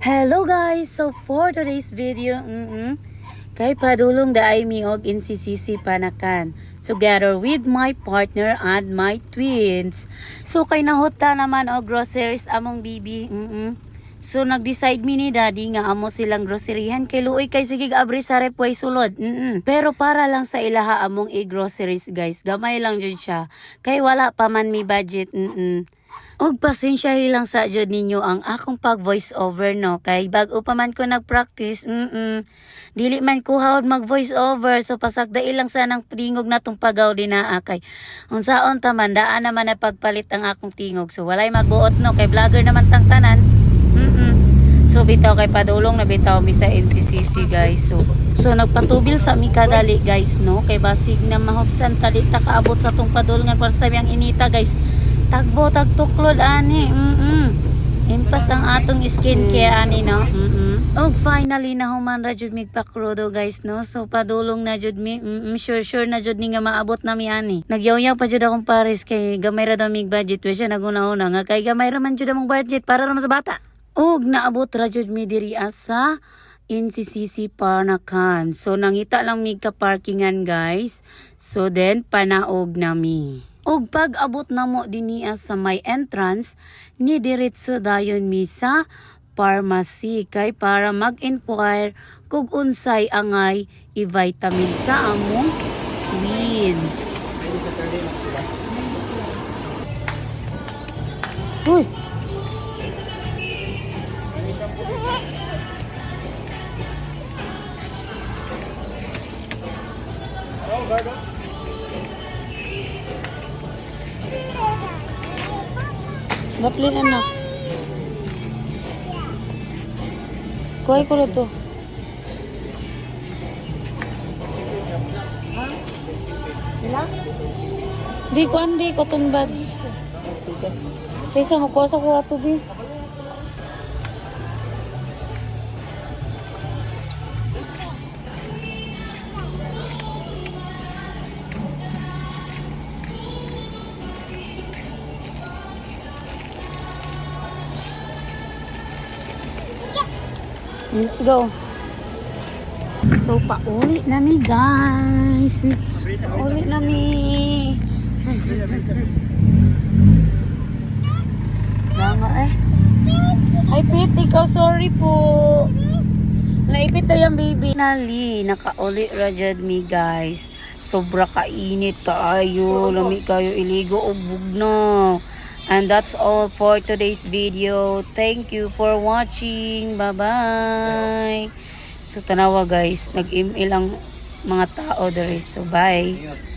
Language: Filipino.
Hello guys! So for today's video, mm kay padulong da ay mi og NCCC panakan together with my partner and my twins. So kay nahuta naman og groceries among bibi. mm So nag-decide mi ni daddy nga amo silang groceryhan kay luoy kay sige abri sa rep way sulod. mm Pero para lang sa ilaha among i-groceries guys, gamay lang jud siya. Kay wala pa man mi budget. mm Og pasensya lang sa jud ninyo ang akong pag voice over no kay bag-o pa man ko nag-practice. Mm. Dili man ko hawd mag voice over so pasagda ilang sanang tingog natong pagaw dinaa kay unsaon ta man daan naman na pagpalit ang akong tingog. So walay magbuot no kay vlogger naman tang tanan. Mm. So bitaw kay padulong na bitaw mi sa NCCC guys. So so nagpatubil sa mi kadali guys no kay basig na mahubsan tali ta kaabot sa tong padulngan para sa ang inita guys. Tagbo tagtuklod ani. Mm. Impas ang atong skincare ani no. Mm. Og finally na human ra jud mig pakrodo guys no. So padulong na jud mi. Mm, sure sure na jud ni nga maabot na mi ani. Nagyaw-yaw pa jud akong pares kay gamay ra daw mig budget we siya naguna-una nga kay gamay ra man jud among budget para ra sa bata. Og naabot ra jud mi diri asa NCCC Parnakan. So nangita lang mi ka parkingan guys. So then panaog na mi. Og pag abot na mo diniya sa may entrance, ni diretso dayon mi sa pharmacy kay para mag-inquire kung unsay angay i-vitamin sa among twins. Uy! Gaplin anak. Kuhay ko to. Di ko andi ko tong bags. Kaysa makuha sa kuha to bi. Let's go. So, pauli na mi, guys. Pauli na mi. Nga eh. Ay, Pit, ikaw sorry po. Naipit na yan, baby. Nali, nakauli rajad mi, guys. Sobra kainit kayo. Lami kayo iligo ubog na. And that's all for today's video. Thank you for watching. Bye-bye. So, tanawa guys. Nag-email ang mga tao dere. So, bye.